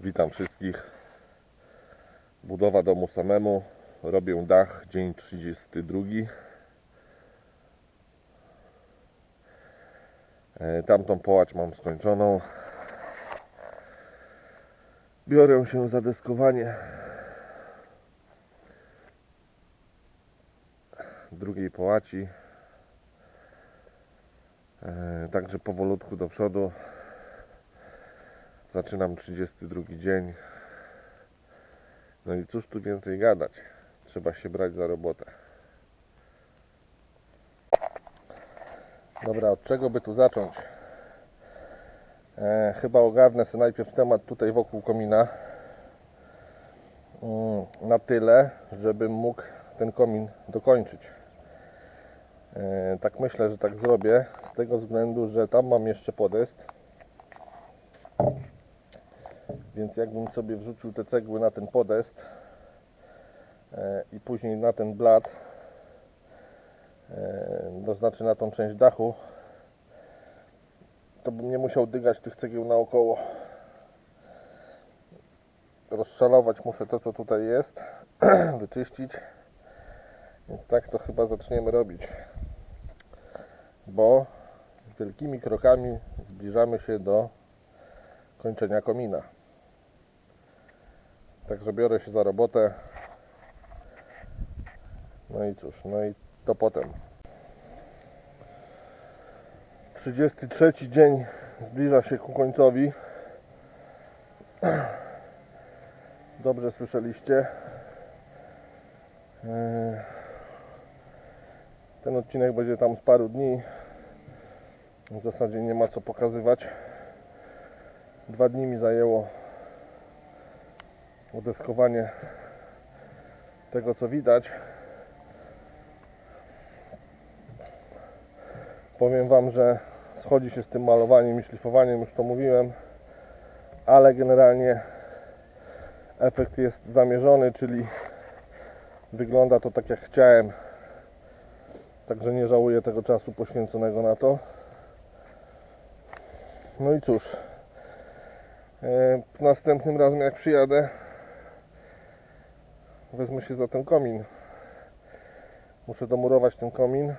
Witam wszystkich. Budowa domu samemu. Robię dach, dzień 32. E, Tamtą połacz mam skończoną. Biorę się za deskowanie drugiej połaci. E, Także powolutku do przodu. Zaczynam 32 dzień. No i cóż tu więcej gadać? Trzeba się brać za robotę. Dobra, od czego by tu zacząć? E, chyba ogarnę sobie najpierw temat tutaj wokół komina. Mm, na tyle, żebym mógł ten komin dokończyć. E, tak myślę, że tak zrobię, z tego względu, że tam mam jeszcze podest. Więc jakbym sobie wrzucił te cegły na ten podest e, i później na ten blat, e, to znaczy na tą część dachu, to bym nie musiał dygać tych cegieł naokoło. Rozszalować muszę to, co tutaj jest, wyczyścić. Więc tak to chyba zaczniemy robić. Bo wielkimi krokami zbliżamy się do kończenia komina. Także biorę się za robotę. No i cóż, no i to potem. 33 dzień zbliża się ku końcowi. Dobrze słyszeliście. Eee, Ten odcinek będzie tam z paru dni. W zasadzie nie ma co pokazywać. Dwa dni mi zajęło odeskowanie tego co widać. Powiem Wam, że schodzi się z tym malowaniem i szlifowaniem, już to mówiłem, ale generalnie efekt jest zamierzony, czyli wygląda to tak jak chciałem. Także nie żałuję tego czasu poświęconego na to. No i cóż, e, następnym razem jak przyjadę, wezmę się za ten komin. Muszę domurować ten komin.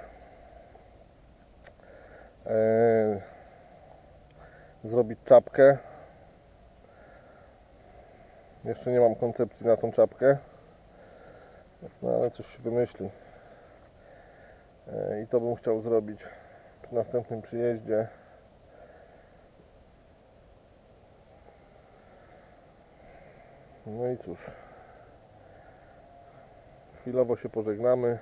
E, zrobić czapkę. Jeszcze nie mam koncepcji na tą czapkę. No ale coś się wymyśli. E, I to bym chciał zrobić przy następnym przyjeździe. No i cóż. Chwilowo się pożegnamy.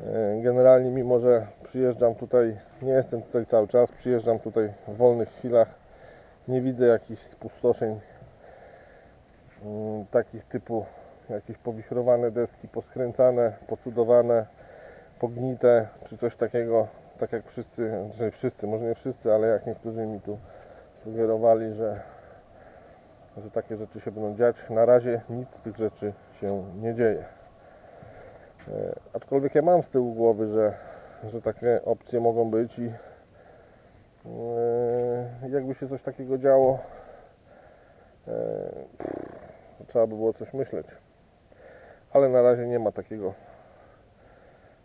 E, Generalnie mimo, że przyjeżdżam tutaj, nie jestem tutaj cały czas, przyjeżdżam tutaj w wolnych chwilach, nie widzę jakichś spustoszeń mm, takich typu jakieś powichrowane deski, poskręcane, pocudowane, pognite, czy coś takiego, tak jak wszyscy, że wszyscy, może nie wszyscy, ale jak niektórzy mi tu sugerowali, że że takie rzeczy się będą dziać. Na razie nic z tych rzeczy się nie dzieje. E, aczkolwiek ja mam z tyłu głowy, że, że takie opcje mogą być i e, jakby się coś takiego działo, e, trzeba by było coś myśleć. Ale na razie nie ma takiego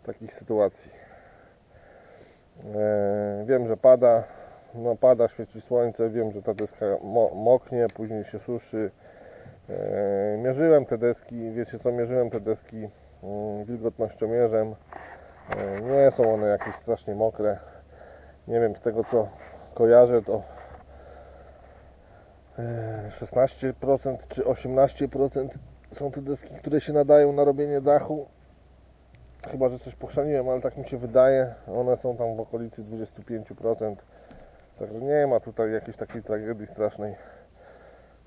takich sytuacji. Wiem, że pada, no pada, świeci słońce, wiem, że ta deska mo moknie, później się suszy. E, mierzyłem te deski, wiecie co, mierzyłem te deski mm, wilgotnościomierzem. E, nie są one jakieś strasznie mokre. Nie wiem, z tego co kojarzę, to e, 16% czy 18% są te deski, które się nadają na robienie dachu. Chyba, że coś pochrzaniłem, ale tak mi się wydaje. One są tam w okolicy 25%. Także nie ma tutaj jakiejś takiej tragedii strasznej,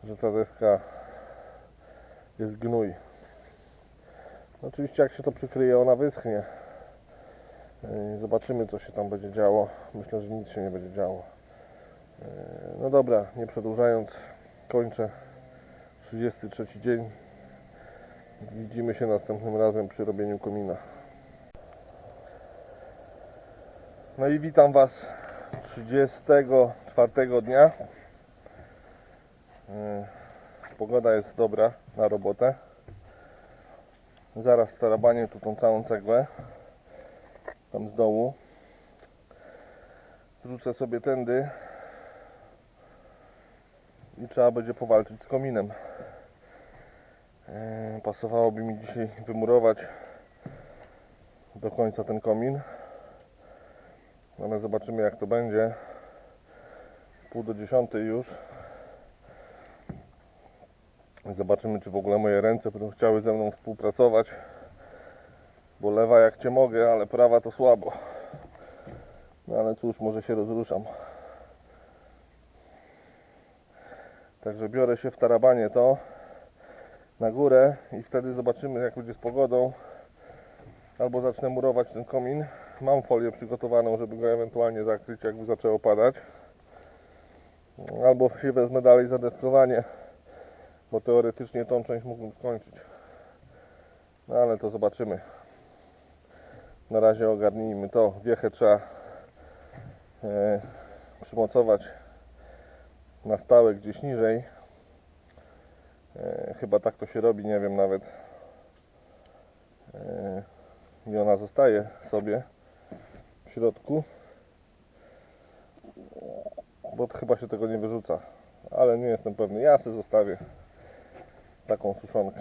że ta deska jest gnój. No Oczywiście jak się to przykryje, ona wyschnie. I Zobaczymy co się tam będzie działo. Myślę, że nic się nie będzie działo. Yy, No dobra, nie przedłużając, kończę 33 dzień. Widzimy się następnym razem przy robieniu komina. No i witam Was 34 dnia. Pogoda jest dobra na robotę. Zaraz tarabanie tu tą całą cegłę. Tam z dołu. Rzucę sobie tędy. I trzeba będzie powalczyć z kominem. E, Pasowałoby mi dzisiaj wymurować do końca ten komin. Ale zobaczymy jak to będzie. Pół do dziesiątej już. Zobaczymy, czy w ogóle moje ręce będą chciały ze mną współpracować. Bo lewa jak cię mogę, ale prawa to słabo. No ale cóż, może się rozruszam. Także biorę się w tarabanie to na górę i wtedy zobaczymy jak będzie z pogodą. Albo zacznę murować ten komin. Mam folię przygotowaną, żeby go ewentualnie zakryć, jakby zaczęło padać. Albo się wezmę dalej za deskowanie bo teoretycznie tą część mógłbym skończyć. No ale to zobaczymy. Na razie ogarnijmy to. Wiechę trzeba e, przymocować na stałe gdzieś niżej. E, chyba tak to się robi, nie wiem nawet. E, I ona zostaje sobie w środku. Bo chyba się tego nie wyrzuca. Ale nie jestem pewny. Ja sobie zostawię taką suszonkę.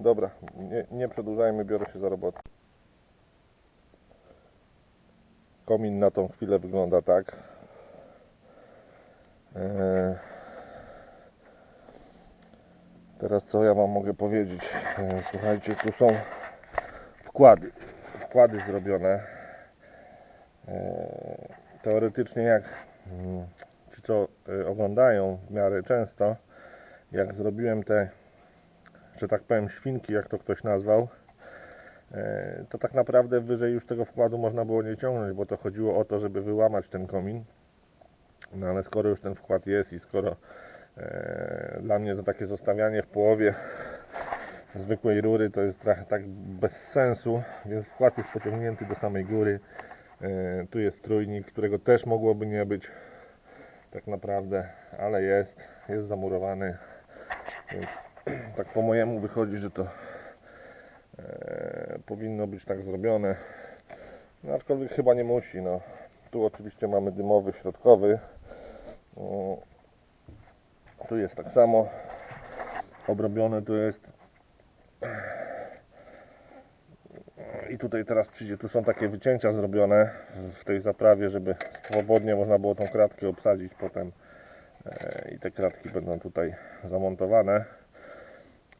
Dobra, nie, nie przedłużajmy, biorę się za robotę. Komin na tą chwilę wygląda tak. Eee, teraz co ja Wam mogę powiedzieć? Eee, słuchajcie, tu są wkłady. Wkłady zrobione. Eee, teoretycznie jak mm, ci co y, oglądają w miarę często, jak zrobiłem te że tak powiem, świnki, jak to ktoś nazwał, e, to tak naprawdę wyżej już tego wkładu można było nie ciągnąć, bo to chodziło o to, żeby wyłamać ten komin. No ale skoro już ten wkład jest i skoro e, dla mnie to takie zostawianie w połowie zwykłej rury to jest trochę tak bez sensu, więc wkład jest pociągnięty do samej góry. E, tu jest trójnik, którego też mogłoby nie być tak naprawdę, ale jest, jest zamurowany, więc tak po mojemu wychodzi, że to e, powinno być tak zrobione. No, aczkolwiek chyba nie musi. No. Tu oczywiście mamy dymowy, środkowy. O, tu jest tak samo. Obrobione tu jest. I tutaj teraz przyjdzie, tu są takie wycięcia zrobione w tej zaprawie, żeby swobodnie można było tą kratkę obsadzić potem e, i te kratki będą tutaj zamontowane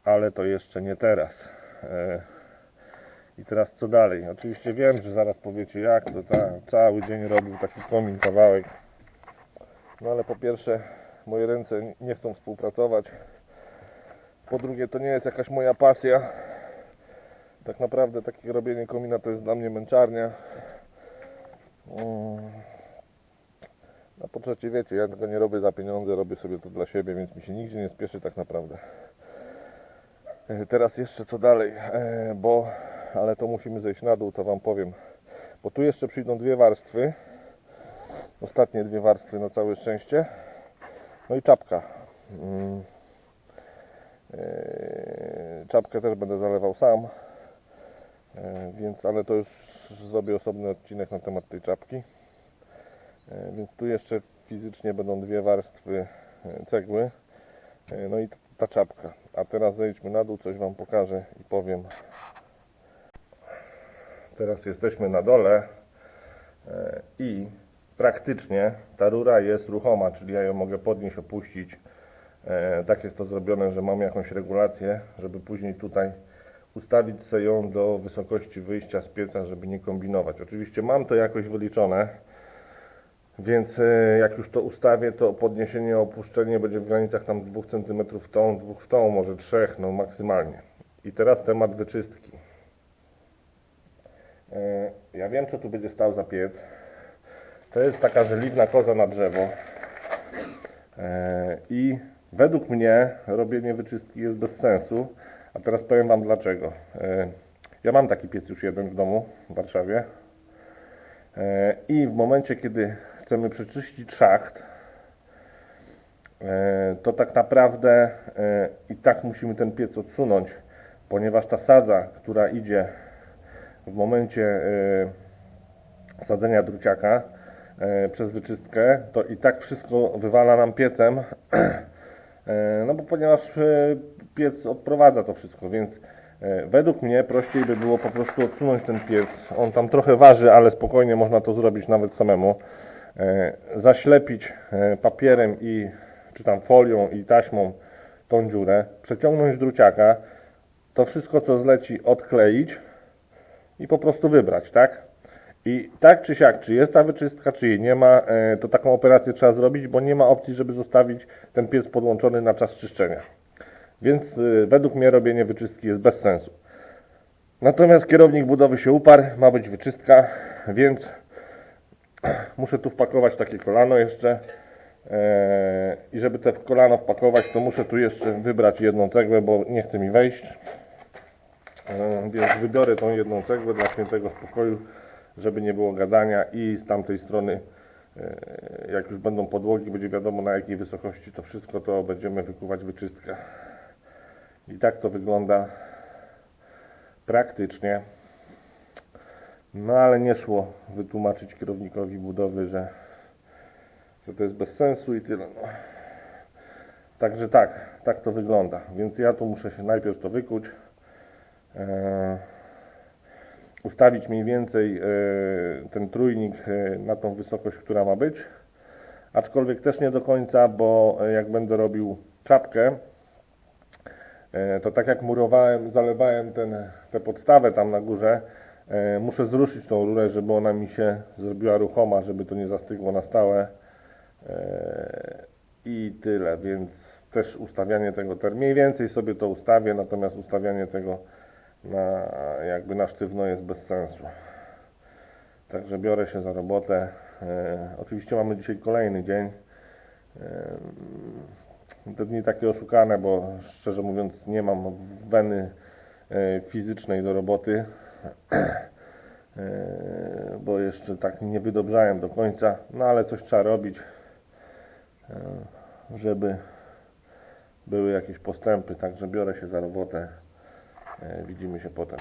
ale to jeszcze nie teraz. E, I teraz co dalej? Oczywiście wiem, że zaraz powiecie jak to ta, cały dzień robił taki komin kawałek. No ale po pierwsze moje ręce nie chcą współpracować. Po drugie to nie jest jakaś moja pasja. Tak naprawdę takie robienie komina to jest dla mnie męczarnia. Mm. A po trzecie wiecie, ja tego nie robię za pieniądze, robię sobie to dla siebie, więc mi się nigdzie nie spieszy tak naprawdę. E, Teraz jeszcze co dalej, e, bo, ale to musimy zejść na dół, to Wam powiem. Bo tu jeszcze przyjdą dwie warstwy. Ostatnie dwie warstwy na całe szczęście. No i czapka. Mm. E, Czapkę też będę zalewał sam. Więc, ale to już zrobię osobny odcinek na temat tej czapki. Więc tu jeszcze fizycznie będą dwie warstwy cegły. No i ta czapka. A teraz zejdźmy na dół, coś Wam pokażę i powiem. Teraz jesteśmy na dole e, i praktycznie ta rura jest ruchoma, czyli ja ją mogę podnieść, opuścić. E, Tak jest to zrobione, że mam jakąś regulację, żeby później tutaj ustawić sobie ją do wysokości wyjścia z pieca, żeby nie kombinować. Oczywiście mam to jakoś wyliczone. Więc e, jak już to ustawię, to podniesienie, opuszczenie będzie w granicach tam 2 cm w tą, 2 w tą, może 3, no maksymalnie. I teraz temat wyczystki. E, Ja wiem, co tu będzie stał za piec. To jest taka żeliwna koza na drzewo. E, I według mnie robienie wyczystki jest bez sensu. A teraz powiem Wam dlaczego. Ja mam taki piec już jeden w domu w Warszawie. I w momencie, kiedy chcemy przeczyścić szacht, e, to tak naprawdę e, i tak musimy ten piec odsunąć, ponieważ ta sadza, która idzie w momencie e, sadzenia druciaka przez wyczystkę, to i tak wszystko wywala nam piecem, no bo ponieważ piec odprowadza to wszystko, więc według mnie prościej by było po prostu odsunąć ten piec. On tam trochę waży, ale spokojnie można to zrobić nawet samemu. E, Zaślepić e, papierem i czy tam folią i taśmą tą dziurę, przeciągnąć druciaka, to wszystko co zleci odkleić i po prostu wybrać, tak? I tak czy siak, czy jest ta wyczystka, czy jej nie ma, e, to taką operację trzeba zrobić, bo nie ma opcji, żeby zostawić ten piec podłączony na czas czyszczenia. Więc według mnie robienie wyczystki jest bez sensu. Natomiast kierownik budowy się uparł, ma być wyczystka, więc muszę tu wpakować takie kolano jeszcze. E, I żeby te kolano wpakować, to muszę tu jeszcze wybrać jedną cegłę, bo nie chce mi wejść. E, Więc wybiorę tą jedną cegłę dla świętego spokoju, żeby nie było gadania i z tamtej strony, e, jak już będą podłogi, będzie wiadomo na jakiej wysokości to wszystko, to będziemy wykuwać wyczystkę. I tak to wygląda praktycznie. No ale nie szło wytłumaczyć kierownikowi budowy, że, że to jest bez sensu i tyle. No. Także tak, tak to wygląda. Więc ja tu muszę się najpierw to wykuć. E, ustawić mniej więcej e, ten trójnik e, na tą wysokość, która ma być. Aczkolwiek też nie do końca, bo jak będę robił czapkę, to tak jak murowałem, zalewałem ten, tę podstawę tam na górze, muszę zruszyć tą rurę, żeby ona mi się zrobiła ruchoma, żeby to nie zastygło na stałe. E, I tyle, więc też ustawianie tego, ter- mniej więcej sobie to ustawię, natomiast ustawianie tego na, jakby na sztywno jest bez sensu. Także biorę się za robotę. E, oczywiście mamy dzisiaj kolejny dzień. E, te dni takie oszukane, bo szczerze mówiąc nie mam weny e, fizycznej do roboty. E, bo jeszcze tak nie wydobrzałem do końca, no ale coś trzeba robić, e, żeby były jakieś postępy, także biorę się za robotę. E, Widzimy się potem.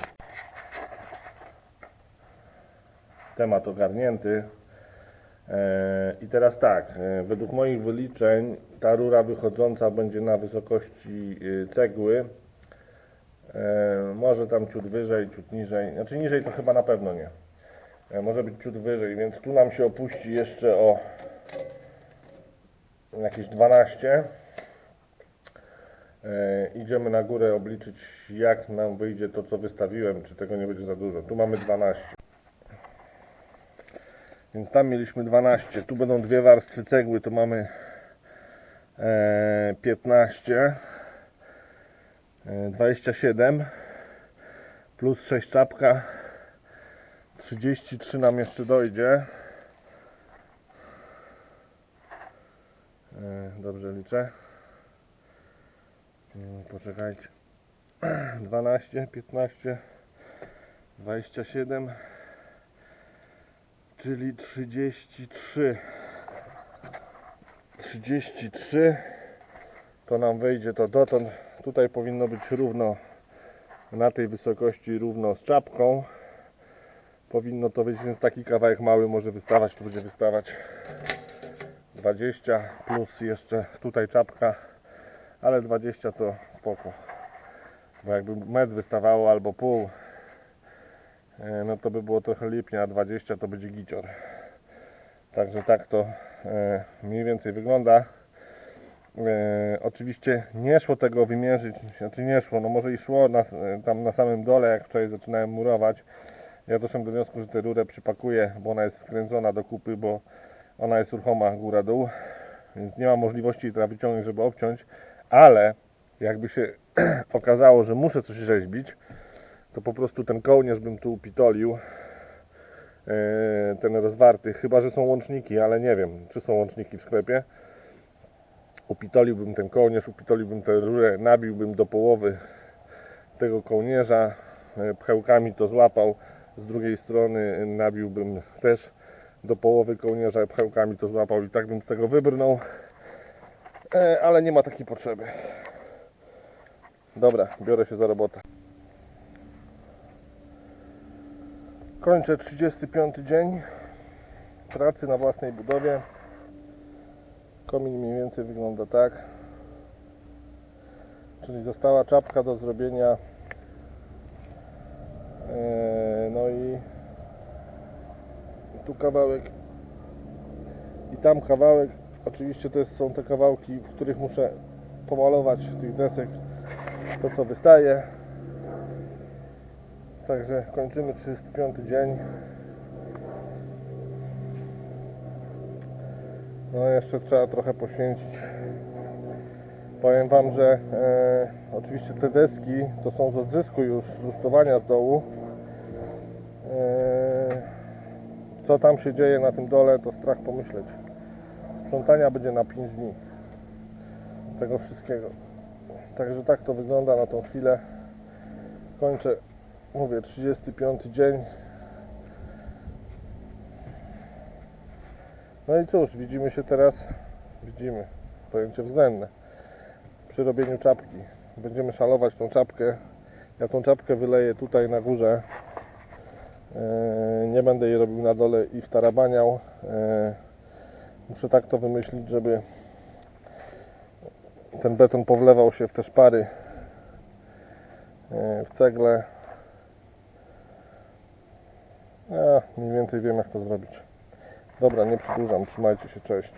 Temat ogarnięty. I teraz tak, według moich wyliczeń ta rura wychodząca będzie na wysokości cegły. E, Może tam ciut wyżej, ciut niżej. Znaczy niżej to chyba na pewno nie. E, Może być ciut wyżej, więc tu nam się opuści jeszcze o jakieś 12. E, idziemy na górę obliczyć jak nam wyjdzie to co wystawiłem, czy tego nie będzie za dużo. Tu mamy 12. Więc tam mieliśmy 12. Tu będą dwie warstwy cegły, to mamy e, 15. E, 27 plus 6 czapka 33 nam jeszcze dojdzie. E, Dobrze liczę. Mm, Poczekajcie. 12, 15, 27, czyli 33. 33 to nam wejdzie to dotąd. Tutaj powinno być równo na tej wysokości równo z czapką. Powinno to być, więc taki kawałek mały może wystawać, tu będzie wystawać 20 plus jeszcze tutaj czapka, ale 20 to spoko. Bo jakby metr wystawało albo pół, e, no to by było trochę lipnie, a 20 to będzie gicior. Także tak to e, mniej więcej wygląda. E, oczywiście nie szło tego wymierzyć, znaczy nie szło, no może i szło na, tam na samym dole, jak wczoraj zaczynałem murować. Ja doszedłem do wniosku, że tę rurę przypakuję, bo ona jest skręcona do kupy, bo ona jest ruchoma góra-dół, więc nie ma możliwości jej teraz wyciągnąć, żeby obciąć, ale jakby się okazało, że muszę coś rzeźbić, to po prostu ten kołnierz bym tu upitolił, e, ten rozwarty, chyba że są łączniki, ale nie wiem, czy są łączniki w sklepie. Upitoliłbym ten kołnierz, upitoliłbym tę rurę, nabiłbym do połowy tego kołnierza, e, pchełkami to złapał, z drugiej strony nabiłbym też do połowy kołnierza, pchełkami to złapał i tak bym z tego wybrnął. e, ale nie ma takiej potrzeby. Dobra, biorę się za robotę. Kończę 35 dzień pracy na własnej budowie. Komin mniej więcej wygląda tak. Czyli została czapka do zrobienia. E, No i tu kawałek i tam kawałek. Oczywiście to są te kawałki, w których muszę pomalować tych desek to co wystaje. Także kończymy 35 dzień. No jeszcze trzeba trochę poświęcić. Powiem Wam, że e, oczywiście te deski to są z odzysku już z rusztowania z dołu. E, co tam się dzieje na tym dole, to strach pomyśleć. Sprzątania będzie na 5 dni. Tego wszystkiego. Także tak to wygląda na tą chwilę. Kończę, mówię, 35 dzień. No i cóż, widzimy się teraz, widzimy, pojęcie względne, przy robieniu czapki. Będziemy szalować tą czapkę. Ja tą czapkę wyleję tutaj na górze. Eee, Nie będę jej robił na dole i wtarabaniał. Eee, Muszę tak to wymyślić, żeby ten beton powlewał się w te szpary e, w cegle. Ja mniej więcej wiem jak to zrobić. Dobra, nie przedłużam, trzymajcie się, cześć.